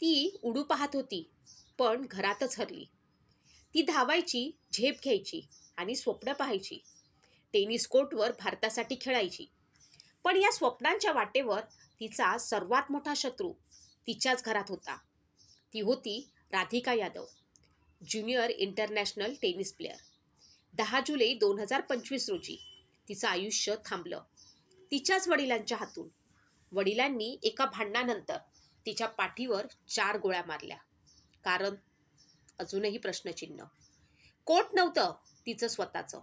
ती उडू पाहत होती पण घरातच हरली. ती धावायची झेप घ्यायची आणि स्वप्न पाहायची. टेनिस कोर्टवर भारतासाठी खेळायची. पण या स्वप्नांच्या वाटेवर तिचा सर्वात मोठा शत्रू तिच्याच घरात होता. ती होती Radhika Yadav junior international tennis player. दहा जुलै दोन हजार पंचवीस रोजी तिचं आयुष्य थांबलं. तिच्याच वडिलांच्या हातून. वडिलांनी एका भांडणानंतर तिच्या पाठीवर चार गोळ्या मारल्या. कारण अजूनही प्रश्नचिन्ह. कोट नव्हतं तिचं स्वतःचं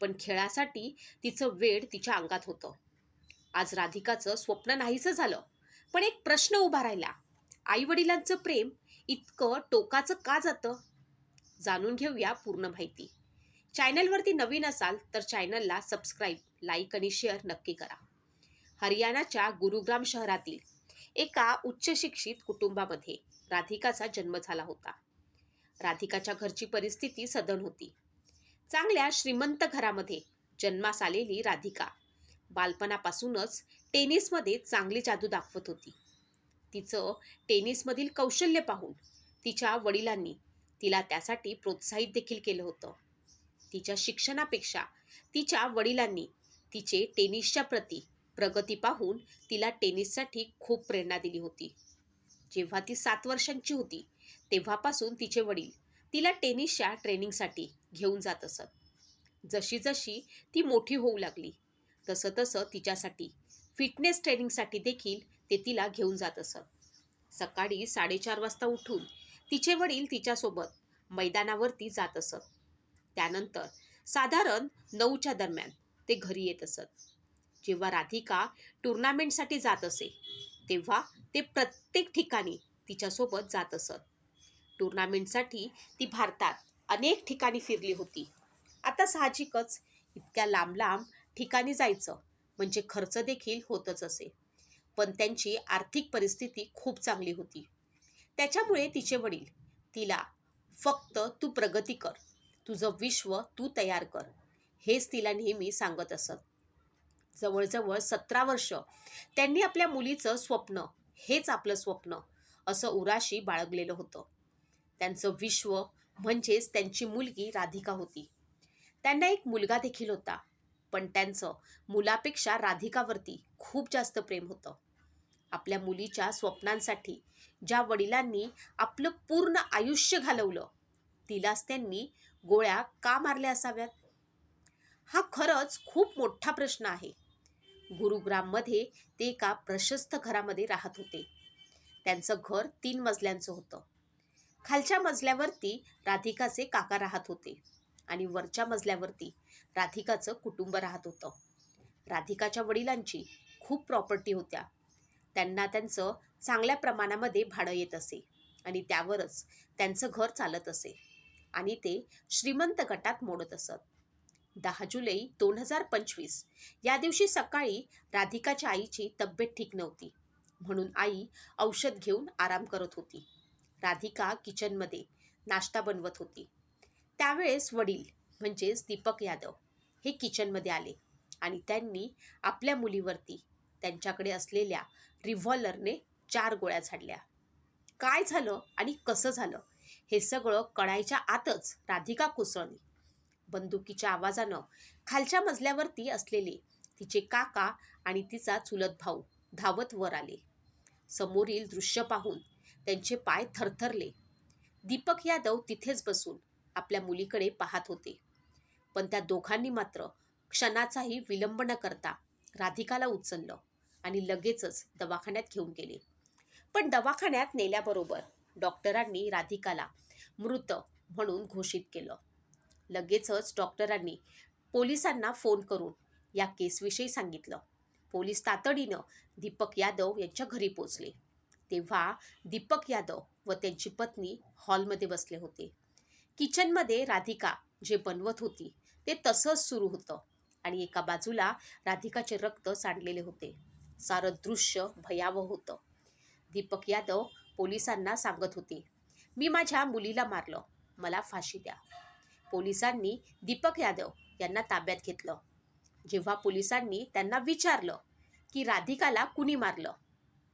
पण खेळासाठी तिचं वेड तिच्या अंगात होतं. आज राधिकाचं स्वप्न नाहीसं झालं पण एक प्रश्न उभा राहिला. आई वडिलांचं प्रेम इतकं टोकाचं का जातं? जाणून घेऊया पूर्ण माहिती. चॅनलवरती नवीन असाल तर चॅनलला सबस्क्राईब लाईक आणि शेअर नक्की करा. हरियाणाच्या गुरुग्राम शहरातील एका उच्चशिक्षित कुटुंबामध्ये राधिकाचा जन्म झाला होता. राधिकाच्या घरची परिस्थिती सदन होती. चांगल्या श्रीमंत घरामध्ये जन्मास आलेली राधिका बालपणापासूनच टेनिसमध्ये चांगली जादू दाखवत होती. तिचं टेनिसमधील कौशल्य पाहून तिच्या वडिलांनी तिला त्यासाठी प्रोत्साहित देखील केलं होतं. तिच्या शिक्षणापेक्षा तिच्या वडिलांनी तिचे टेनिसच्या प्रती प्रगती पाहून तिला टेनिससाठी खूप प्रेरणा दिली होती. जेव्हा ती सात वर्षांची होती तेव्हापासून तिचे वडील तिला टेनिसच्या ट्रेनिंगसाठी घेऊन जात असत. जशी जशी ती मोठी होऊ लागली तसं तसं तिच्यासाठी फिटनेस ट्रेनिंगसाठी देखील ते तिला घेऊन जात असत. सकाळी साडेचार वाजता उठून तिचे वडील तिच्यासोबत मैदानावरती जात असत. त्यानंतर साधारण नऊच्या दरम्यान ते घरी येत असत. जेव्हा राधिका टुर्नामेंटसाठी जात असे तेव्हा ते प्रत्येक ठिकाणी तिच्यासोबत जात असत. टुर्नामेंटसाठी ती भारतात अनेक ठिकाणी फिरली होती. आता साहजिकच इतक्या लांब लांब ठिकाणी जायचं म्हणजे खर्च देखील होतच असे. पण त्यांची आर्थिक परिस्थिती खूप चांगली होती. त्याच्यामुळे तिचे वडील तिला फक्त तू प्रगती कर. तुझं विश्व तू तयार कर. हेच तिला नेहमी सांगत असत. जवळजवळ सतरा वर्ष त्यांनी आपल्या मुलीचं स्वप्न हेच आपलं स्वप्न असं उराशी बाळगलेलं होतं. त्यांचं विश्व म्हणजेच त्यांची मुलगी राधिका होती. त्यांना एक मुलगा देखील होता पण त्यांचं मुलापेक्षा राधिकावरती खूप जास्त प्रेम होतं. आपल्या मुलीच्या स्वप्नांसाठी ज्या वडिलांनी आपलं पूर्ण आयुष्य घालवलं तिलाच त्यांनी गोळ्या का मारल्या असाव्यात? हा खरंच खूप मोठा प्रश्न आहे. गुरुग्राममध्ये ते एका प्रशस्त घरामध्ये राहत होते. त्यांचं घर तीन मजल्यांचं होतं. खालच्या मजल्यावरती राधिकाचे काका राहत होते आणि वरच्या मजल्यावरती राधिकाचं कुटुंब राहत होतं. राधिकाच्या वडिलांची खूप प्रॉपर्टी होत्या. त्यांना त्यांचं चांगल्या प्रमाणामध्ये भाडं येत असे आणि त्यावरच त्यांचं घर चालत असे आणि ते श्रीमंत गटात मोडत असत. दहा जुलै दोन हजार पंचवीस. या दिवशी सकाळी राधिकाच्या आईची तब्येत ठीक नव्हती. म्हणून आई औषध घेऊन आराम करत होती. राधिका किचनमध्ये नाश्ता बनवत होती. त्यावेळेस वडील म्हणजेच दीपक यादव हे किचनमध्ये आले आणि त्यांनी आपल्या मुलीवरती त्यांच्याकडे असलेल्या रिव्हॉल्वरने चार गोळ्या झाडल्या. काय झालं आणि कसं झालं हे सगळं कळायच्या आतच राधिका कोसळली. बंदुकीच्या आवाजानं खालच्या मजल्यावरती असलेले तिचे काका आणि तिचा चुलत भाऊ धावत वर आले. समोरील दृश्य पाहून त्यांचे पाय थरथरले. दीपक यादव तिथेच बसून आपल्या मुलीकडे पाहत होते. पण त्या दोघांनी मात्र क्षणाचाही विलंब न करता राधिकाला उचललं आणि लगेचच दवाखान्यात घेऊन गेले. पण दवाखान्यात नेल्याबरोबर डॉक्टरांनी राधिकाला मृत म्हणून घोषित केलं. लगेचच डॉक्टरांनी पोलिसांना फोन करून या केसविषयी सांगितलं. पोलीस तातडीनं दीपक यादव यांच्या घरी पोचले तेव्हा दीपक यादव व त्यांची पत्नी हॉलमध्ये बसले होते. किचनमध्ये राधिका जे बनवत होती ते तसंच सुरू होतं आणि एका बाजूला राधिकाचे रक्त सांडलेले होते. सारं दृश्य भयावह होतं. दीपक यादव पोलिसांना सांगत होते मी माझ्या मुलीला मारलं. मला फाशी द्या. पोलिसांनी दीपक यादव यांना ताब्यात घेतलं. जेव्हा पोलिसांनी त्यांना विचारलं की राधिकाला कुणी मारलं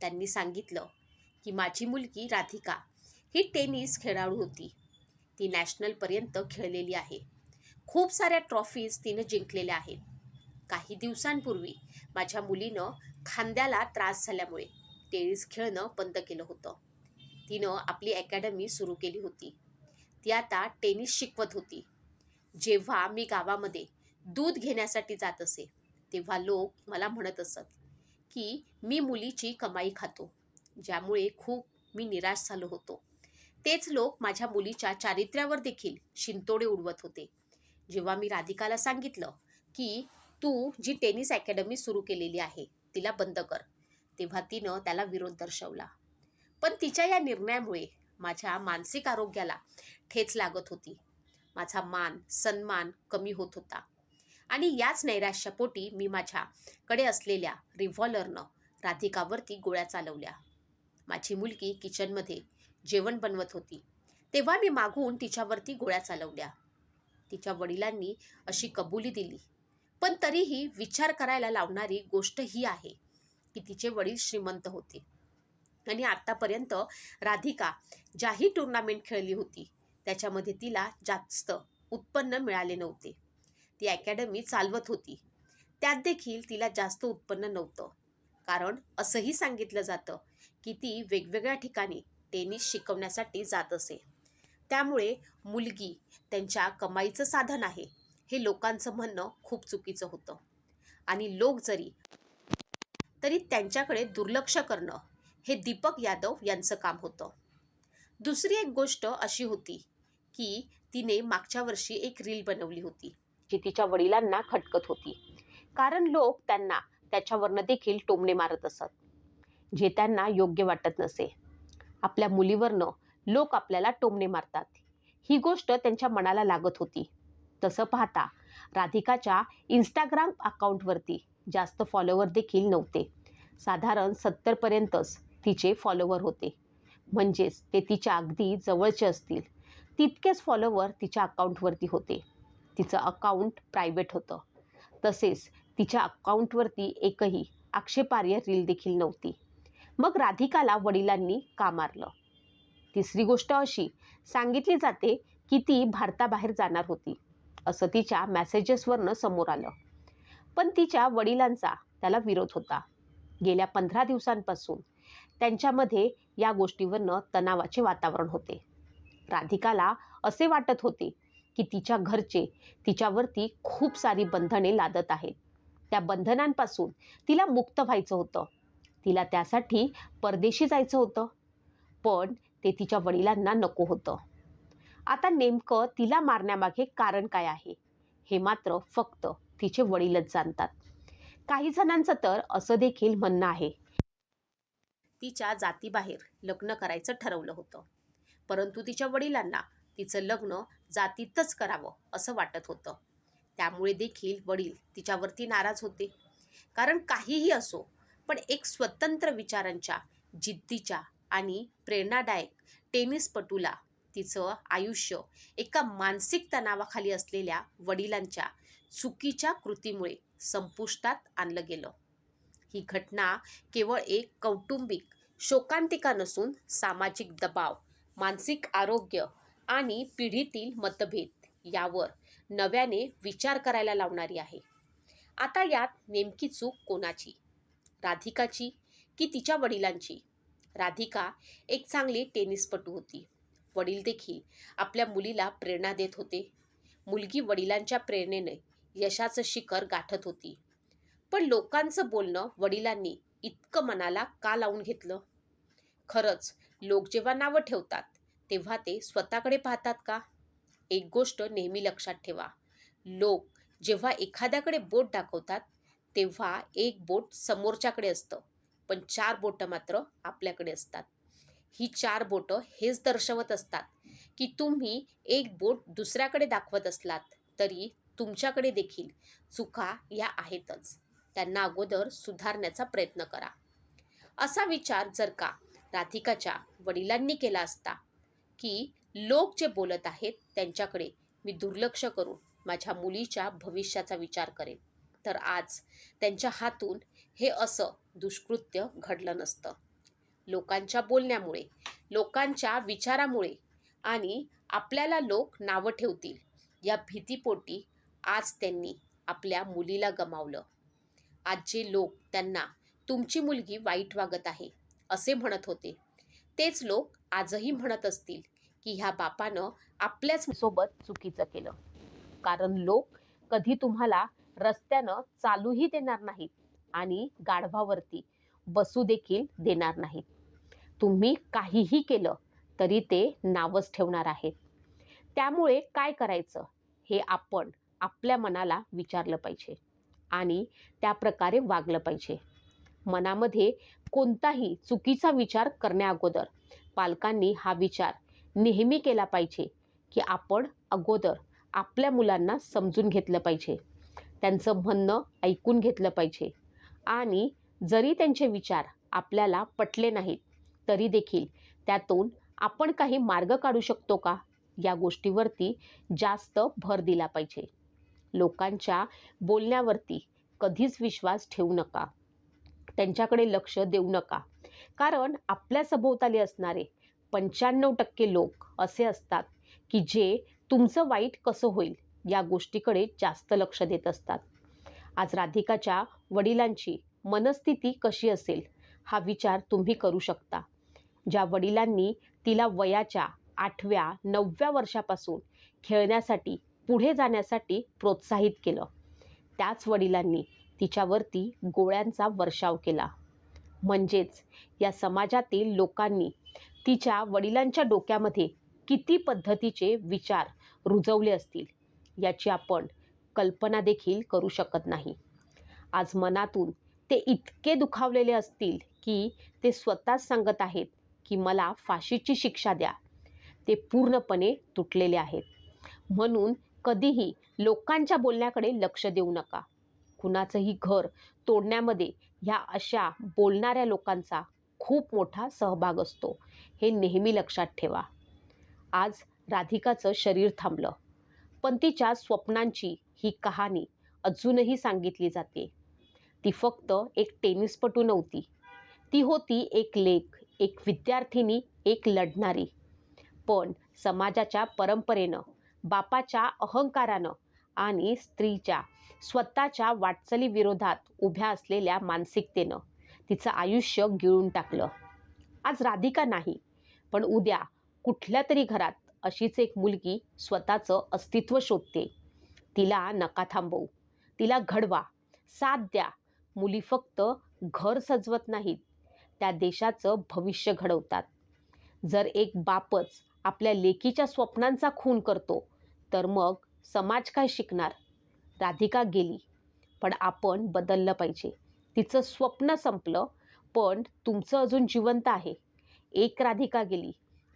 त्यांनी सांगितलं की माझी मुलगी राधिका. ही टेनिस खेळाडू होती. ती नॅशनलपर्यंत खेळलेली आहे. खूप साऱ्या ट्रॉफीज तिनं जिंकलेल्या आहेत. काही दिवसांपूर्वी माझ्या मुलीनं खांद्याला त्रास झाल्यामुळे टेनिस खेळणं बंद केलं होतं. तिनं आपली अकॅडमी सुरू केली होती. ती आता टेनिस शिकवत होती. जेव्हा मी गावामध्ये दूध घेण्यासाठी जात असे तेव्हा लोक मला म्हणत असत की मी मुलीची कमाई खातो ज्यामुळे खूप मी निराश झालो होतो. तेच लोक माझ्या मुलीच्या चारित्र्यावर देखील शिंतोडे उडवत होते. जेव्हा मी राधिकाला सांगितलं की तू जी टेनिस अकॅडमी सुरू केलेली आहे तिला बंद कर. तेव्हा तिनं त्याला विरोध दर्शवला. पण तिच्या या निर्णयामुळे माझ्या मानसिक आरोग्याला ठेच लागत होती. माझा मान सन्मान कमी होत होता. आणि याच नैराश्यापोटी मी माझ्याकडे असलेल्या रिव्हॉल्वरनं राधिकावरती गोळ्या चालवल्या. माझी मुलगी किचनमध्ये जेवण बनवत होती. तेव्हा मी मागून तिच्यावरती गोळ्या चालवल्या. तिच्या वडिलांनी अशी कबुली दिली. पण तरीही विचार करायला लावणारी गोष्ट ही आहे की तिचे वडील श्रीमंत होते. आणि आतापर्यंत राधिका ज्याही टुर्नामेंट खेळली होती त्याच्यामध्ये तिला जास्त उत्पन्न मिळाले नव्हते. ती अकॅडमी चालवत होती. त्यात देखील तिला जास्त उत्पन्न नव्हतं. कारण असंही सांगितलं जातं की ती वेगवेगळ्या ठिकाणी टेनिस शिकवण्यासाठी जात असे. त्यामुळे मुलगी त्यांच्या कमाईचं साधन आहे हे लोकांचं म्हणणं खूप चुकीचं होतं. आणि लोक जरी तरी त्यांच्याकडे दुर्लक्ष करणं हे दीपक यादव यांचं काम होतं. दुसरी एक गोष्ट अशी होती की तिने मागच्या वर्षी एक रील बनवली होती जी तिच्या वडिलांना खटकत होती. कारण लोक त्यांना त्याच्यावरनं देखील टोमणे मारत असत जे त्यांना योग्य वाटत नसे. आपल्या मुलीवरनं लोक आपल्याला टोमणे मारतात. ही गोष्ट त्यांच्या मनाला लागत होती. तसं पाहता राधिकाच्या इंस्टाग्राम अकाउंटवरती जास्त फॉलोवर देखील नव्हते. साधारण सत्तरपर्यंतच तिचे फॉलोवर होते. म्हणजेच ते तिच्या अगदी जवळचे असतील. तितकेच फॉलोवर तिच्या अकाउंटवरती होते. तिचं अकाउंट प्रायव्हेट होतं. तसेच तिच्या अकाउंटवरती एकही आक्षेपार्ह रील देखील नव्हती. मग राधिकाला वडिलांनी का मारलं? तिसरी गोष्ट अशी सांगितली जाते की ती भारताबाहेर जाणार होती असं तिच्या मॅसेजेसवरनं समोर आलं. पण तिच्या वडिलांचा त्याला विरोध होता. गेल्या पंधरा दिवसांपासून त्यांच्यामध्ये या गोष्टीवरनं तणावाचे वातावरण होते. राधिकाला असे वाटत होते की तिच्या घरचे तिच्यावरती खूप सारी बंधने लादत आहेत. त्या बंधनांपासून तिला मुक्त व्हायचं होतं. तिला त्यासाठी परदेशी जायचं होतं. पण ते तिच्या वडिलांना नको होतं. आता नेमकं तिला मारण्यामागे कारण काय आहे? हे मात्र फक्त तिचे वडीलच जाणतात. काही जणांचं तर असं देखील म्हणणं आहे तिच्या जातीबाहेर लग्न करायचं ठरवलं होतं. परंतु तिच्या वडिलांना तिचं लग्न जातीतच करावं असं वाटत होतं. त्यामुळे देखील वडील तिच्यावरती नाराज होते. कारण काहीही असो पण एक स्वतंत्र विचारांच्या जिद्दीच्या आणि प्रेरणादायक टेनिसपटूला तिचं आयुष्य एका मानसिक तणावाखाली असलेल्या वडिलांच्या चुकीच्या कृतीमुळे संपुष्टात आणलं गेलं. ही घटना केवळ एक कौटुंबिक शोकांतिका नसून सामाजिक दबाव मानसिक आरोग्य आणि पिढीतील मतभेद यावर नव्याने विचार करायला लावणारी आहे. आता यात नेमकी चूक कोणाची? राधिकाची की तिच्या वडिलांची? राधिका एक चांगली टेनिसपटू होती. वडील देखील आपल्या मुलीला प्रेरणा देत होते. मुलगी वडिलांच्या प्रेरणेने यशाचं शिखर गाठत होती. पण लोकांचं बोलणं वडिलांनी इतकं मनाला का लावून घेतलं? खरंच लोक जेव्हा नावं ठेवतात तेव्हा ते स्वतःकडे पाहतात का? एक गोष्ट नेहमी लक्षात ठेवा. लोक जेव्हा एखाद्याकडे बोट दाखवतात तेव्हा एक बोट समोरच्याकडे असतं पण चार बोटं मात्र आपल्याकडे असतात. ही चार बोटं हेच दर्शवत असतात की तुम्ही एक बोट दुसऱ्याकडे दाखवत असलात तरी तुमच्याकडे देखील चुका या आहेतच. त्यांना अगोदर सुधारण्याचा प्रयत्न करा. असा विचार जर का राधिकाच्या वडिलांनी केला असता की लोक जे बोलत आहेत त्यांच्याकडे मी दुर्लक्ष करून माझ्या मुलीच्या भविष्याचा विचार करेन तर आज त्यांच्या हातून हे असं दुष्कृत्य घडलं नसतं. लोकांच्या बोलण्यामुळे लोकांच्या विचारामुळे आणि आपल्याला लोक नावं ठेवतील या भीतीपोटी आज त्यांनी आपल्या मुलीला गमावलं. आजचे लोक त्यांना तुमची मुलगी वाईट वागत आहे असे म्हणत होते. तेच लोक आजही म्हणत असतील की ह्या बापानं आपल्याच सोबत चुकीचं केलं. कारण लोक कधी तुम्हाला रस्त्यानं चालूही देणार नाहीत आणि गाढवावरती बसू देखील देणार नाहीत. तुम्ही काहीही केलं तरी ते नावच ठेवणार आहेत. त्यामुळे काय करायचं हे आपण आपल्या मनाला विचारलं पाहिजे. आणि त्या प्रकारे वागलं पाहिजे. मनामध्ये कोणताही चुकीचा विचार करण्याअगोदर पालकांनी हा विचार नेहमी केला पाहिजे की आपण अगोदर आपल्या मुलांना समजून घेतलं पाहिजे. त्यांचं म्हणणं ऐकून घेतलं पाहिजे आणि जरी त्यांचे विचार आपल्याला पटले नाहीत तरी देखील त्यातून आपण काही मार्ग काढू शकतो का? या गोष्टीवरती जास्त भर दिला पाहिजे. लोकांच्या बोलण्यावरती कधीच विश्वास ठेवू नका. त्यांच्याकडे लक्ष देऊ नका. कारण आपल्या सभोवताली असणारे पंच्याण्णव टक्के लोक असे असतात की जे तुमचं वाईट कसं होईल या गोष्टीकडे जास्त लक्ष देत असतात. आज राधिकाच्या वडिलांची मनस्थिती कशी असेल हा विचार तुम्ही करू शकता. ज्या वडिलांनी तिला वयाच्या आठव्या नवव्या वर्षापासून खेळण्यासाठी पुढे जाण्यासाठी प्रोत्साहित केलं. त्याच वडिलांनी तिच्यावरती गोळ्यांचा वर्षाव केला. म्हणजेच या समाजातील लोकांनी तिच्या वडिलांच्या डोक्यामध्ये किती पद्धतीचे विचार रुजवले असतील याची आपण कल्पना देखील करू शकत नाही. आज मनातून ते इतके दुखावलेले असतील की ते स्वतःच सांगत आहेत की मला फाशीची शिक्षा द्या. ते पूर्णपणे तुटलेले आहेत. म्हणून कधीही लोकांच्या बोलण्याकडे लक्ष देऊ नका. कुणाचंही घर तोडण्यामध्ये ह्या अशा बोलणाऱ्या लोकांचा खूप मोठा सहभाग असतो. हे नेहमी लक्षात ठेवा. आज राधिकाचं शरीर थांबलं. पण तिच्या स्वप्नांची ही कहाणी अजूनही सांगितली जाते. ती फक्त एक टेनिसपटू नव्हती. ती होती एक लेख एक विद्यार्थिनी एक लढणारी. पण समाजाच्या परंपरेनं बापाच्या अहंकारानं आणि स्त्रीच्या स्वतःच्या वाटचाली विरोधात उभ्या असलेल्या मानसिकतेनं तिचं आयुष्य गिळून टाकलं. आज राधिका नाही पण उद्या कुठल्या तरी घरात अशीच एक मुलगी स्वतःचं अस्तित्व शोधते. तिला नका थांबवू. तिला घडवा. साथ द्या. मुली फक्त घर सजवत नाहीत त्या देशाचं भविष्य घडवतात. जर एक बापच आपल्या लेकीच्या स्वप्नांचा खून करतो तर मग समाज काय शिकणार? राधिका गेली. पण आपण बदललं पाहिजे. तिचं स्वप्न संपलं पण तुमचं अजून जिवंत आहे. एक राधिका गेली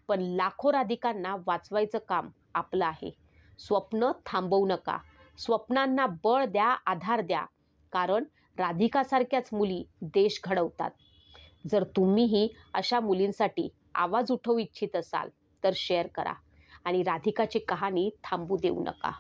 पण लाखो राधिकांना वाचवायचं काम आपलं आहे. स्वप्न थांबवू नका. स्वप्नांना बळ द्या आधार द्या. कारण राधिकासारख्याच मुली देश घडवतात. जर तुम्हीही अशा मुलींसाठी आवाज उठवू इच्छित असाल तर शेअर करा. आणि राधिकाची कहाणी थांबू देऊ नका.